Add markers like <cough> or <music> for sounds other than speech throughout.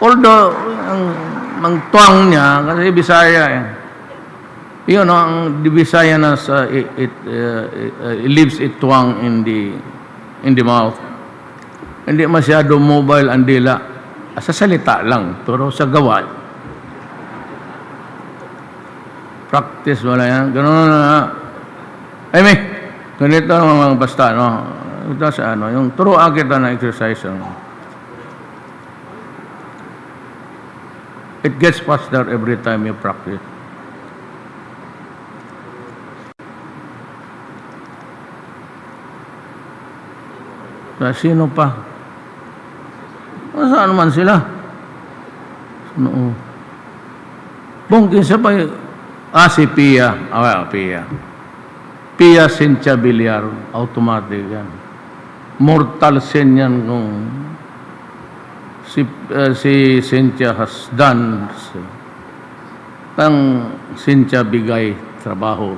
Although, ang, ang tuwang niya, kasi Bisaya eh. Yun, no, ang Bisaya na sa, it, it, uh, it leaves it tuwang in the, in the mouth. Hindi masyado mobile ang dila. Sa salita lang, pero sa gawa, practice wala yan. Ganun na. Ay, may, ganito mga basta, no? Ito sa ano, yung turuan kita na exercise. Ano? It gets faster every time you practice. Sa sino pa? Saan man sila? No. Bongkin siya pa Ah, si Pia. Ah, Pia. Pia Cynthia Villar. Automatic yan. Mortal sin yan kung si, uh, si Cynthia has done ang Cynthia bigay trabaho.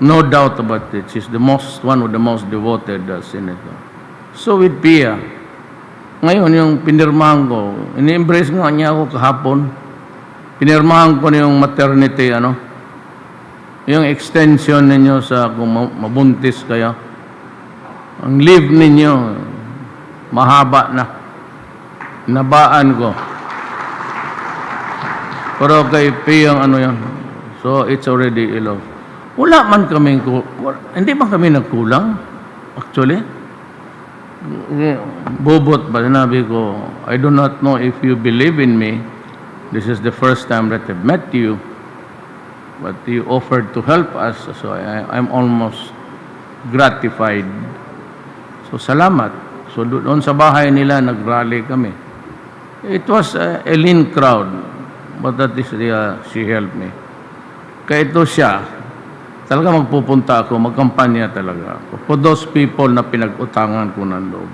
No doubt about it. She's the most, one of the most devoted uh, senator. So with Pia, ngayon yung pinirmahan ko, ini-embrace nga niya ako kahapon. Pinirmahan ko na yung maternity, ano, yung extension ninyo sa kung ma- mabuntis kayo. Ang leave ninyo, mahaba na. Nabaan ko. Pero kay Piyang ano yan. So, it's already ilo. Wala man wala- hindi ba kami nagkulang? Actually? Bobot ba, sinabi ko, I do not know if you believe in me. This is the first time that I've met you. But you offered to help us, so I, I'm almost gratified. So, salamat. So, do- doon sa bahay nila, nag-rally kami. It was uh, a lean crowd, but that is the, uh, she helped me. Kaya ito siya, talaga magpupunta ako, magkampanya talaga ako. For those people na pinag-utangan ko ng loob.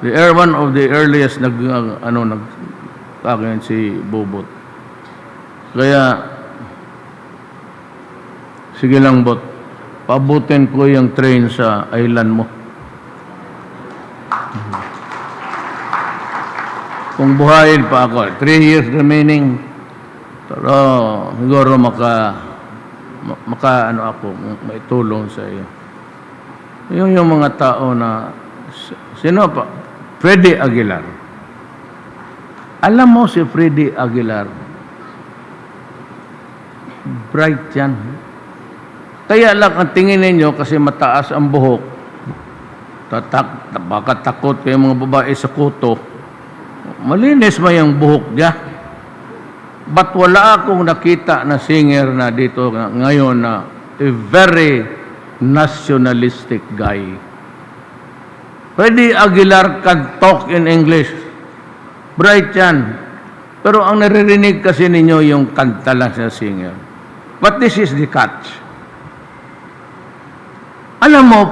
The air one of the earliest nag, uh, ano, nag, akin si Bobot. Kaya, sige lang bot, pabutin ko yung train sa island mo. Kung buhayin pa ako, three years remaining, pero siguro maka, ma- maka ano ako, maitulong sa iyo. Yung yung mga tao na, sino pa? Freddy Aguilar. Alam mo si Freddy Aguilar, bright yan. Kaya lang ang tingin ninyo kasi mataas ang buhok, tatak, baka takot kayo mga babae sa kuto, malinis ba yung buhok niya? But wala akong nakita na singer na dito nga- ngayon na a very nationalistic guy. Freddy Aguilar can talk in English. Bright yan. Pero ang naririnig kasi ninyo yung kanta lang sa singer. But this is the catch. Alam mo,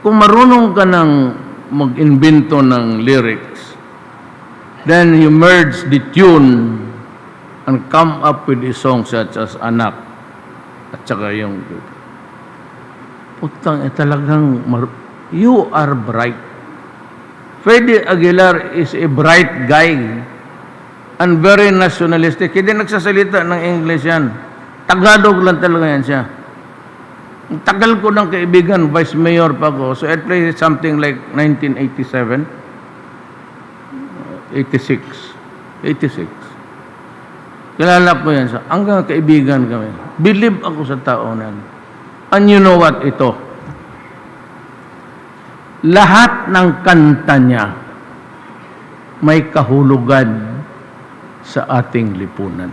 kung marunong ka ng mag-invento ng lyrics, then you merge the tune and come up with a song such as Anak at saka yung Putang, eh, talagang you are bright. Freddy Aguilar is a bright guy and very nationalistic. Hindi nagsasalita ng English yan. Tagalog lang talaga yan siya. Tagal ko ng kaibigan, vice mayor pa ako. So I played something like 1987. 86. 86. Kilala ko yan sa hanggang kaibigan kami. Believe ako sa tao na yan. And you know what ito? Lahat ng kanta niya may kahulugan sa ating lipunan.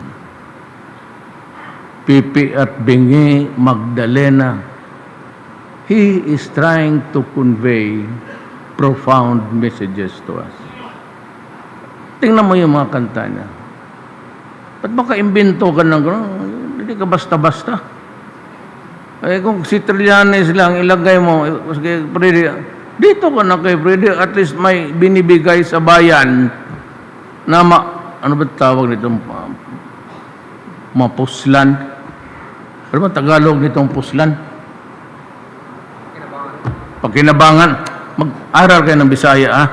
Pipi at Bingi, Magdalena, he is trying to convey profound messages to us. Tingnan mo yung mga kanta niya. Ba't baka imbento ka ng gano'n? Hindi ka basta-basta. Eh kung si Trillanes lang ilagay mo, eh, sige, Freddy, dito ka na kay Freddy, at least may binibigay sa bayan na ma, ano ba tawag nito? Ma- Mapuslan. Ano ba Tagalog nitong puslan? Pagkinabangan. Mag-aral kayo ng Bisaya, ah.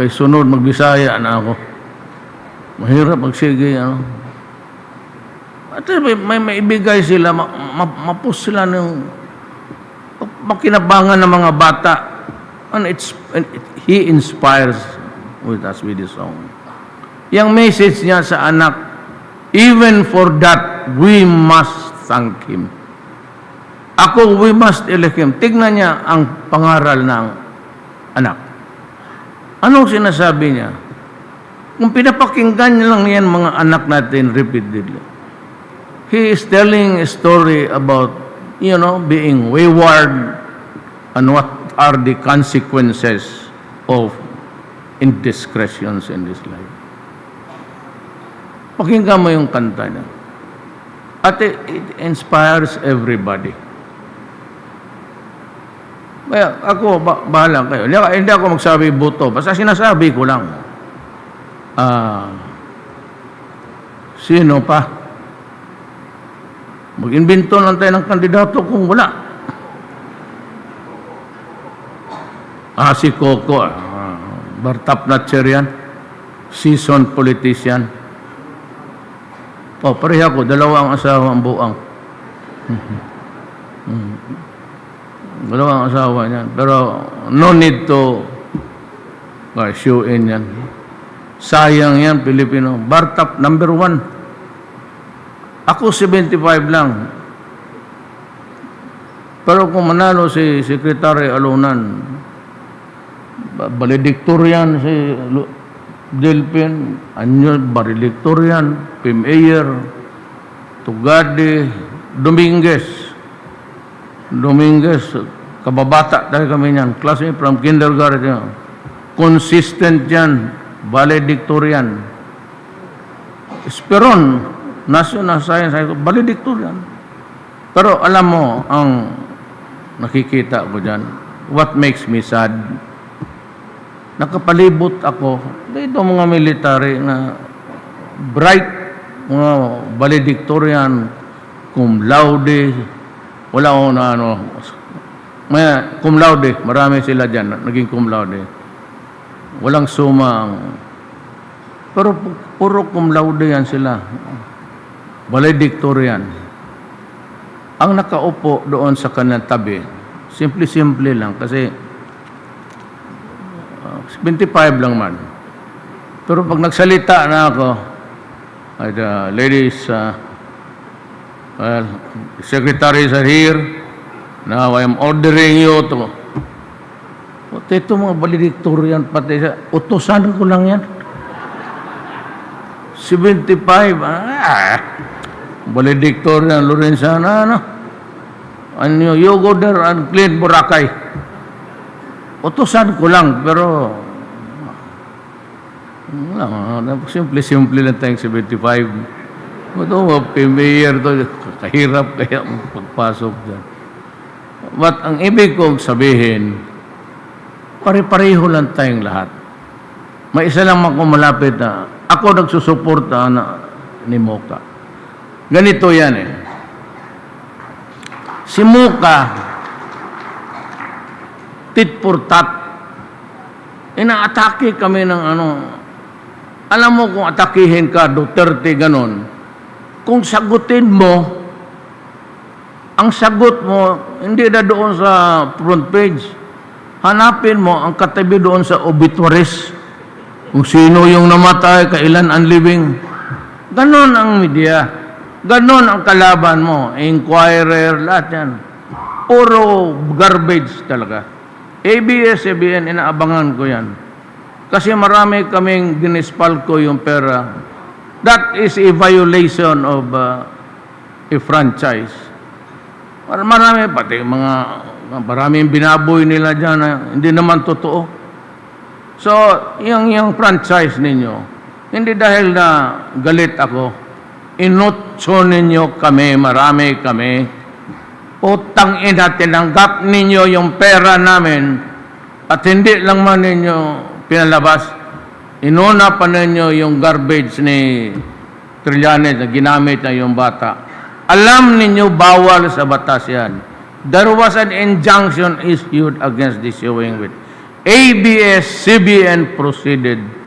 Kay sunod, magbisaya na ako. Mahirap magsige, ano. At may, may maibigay sila, ma, sila ng makinabangan ng mga bata. And, it's, and it- he inspires with us with his song. Yung message niya sa anak, even for that, we must thank him. Ako, we must elect him. Tignan niya ang pangaral ng anak. Anong sinasabi niya? Kung pinapakinggan niya lang yan mga anak natin repeatedly, he is telling a story about, you know, being wayward and what are the consequences of indiscretions in this life. Pakinggan mo yung kanta niya. At it, it inspires everybody. Kaya ako, ba, bahala kayo. Hindi, hindi ako magsabi buto. Basta sinasabi ko lang. Ah, sino pa? Mag-invento lang tayo ng kandidato kung wala. Ah, si Coco. Ah, Bartap Natcher yan. Seasoned politician. Oh, pareha ko. Dalawa ang asawa ang buang. <laughs> Dalawang asawa niyan. Pero no need to show in yan. Sayang yan, Pilipino. Bartap, number one. Ako 75 lang. Pero kung manalo si Secretary Alunan, valedictorian si Delpin, Anyo, valedictorian, Pim Ayer, Tugade, Dominguez. Dominguez, kababata dahil kami niyan. Klase from kindergarten. Consistent yan. Valedictorian. Esperon, National Science High School, valedictorian. Pero alam mo, ang nakikita ko dyan, what makes me sad, nakapalibot ako, dito mga military na bright, mga valedictorian, cum laude, wala ko na ano, may cum laude, marami sila dyan, naging cum laude. Walang suma ang, pero pu- puro cum laude yan sila. Valedictorian. Ang nakaupo doon sa kanyang tabi, simple-simple lang kasi uh, 25 lang man. Pero pag nagsalita na ako, ay, uh, ladies, uh, well, secretaries are here. Now I am ordering you to... Pati ito mga valedictorian, pati sa... Utusan ko lang yan. 75, ah, valedictorian, Lorenzana, ano? Ano, you go there and clean Boracay. Utusan ko lang, pero wala, simple-simple lang tayong 75. Ito, mayor to, kahirap <laughs> kaya pagpasok dyan. But ang ibig kong sabihin, pare-pareho lang tayong lahat. May isa lang malapit na ako nagsusuporta na ni Moka. Ganito yan eh. Si Moka, tit for tat, inaatake kami ng ano, alam mo kung atakihin ka, Duterte, ganon, kung sagutin mo, ang sagot mo, hindi na doon sa front page. Hanapin mo ang katabi doon sa obituaries. Kung sino yung namatay, kailan ang living. Ganon ang media. Ganon ang kalaban mo. Inquirer, lahat yan. Puro garbage talaga. ABS-CBN, inaabangan ko yan. Kasi marami kaming dinispalko yung pera. That is a violation of uh, a franchise. Mar- Marami, pati mga, maraming binaboy nila dyan na hindi naman totoo. So, yung, yung franchise ninyo, hindi dahil na galit ako, inutso ninyo kami, marami kami, utang ina, tinanggap ninyo yung pera namin, at hindi lang man ninyo pinalabas, inuna pa ninyo yung garbage ni Trillanes na ginamit na yung bata. Alam ninyo bawal sa batas yan. There was an injunction issued against this showing with. ABS-CBN proceeded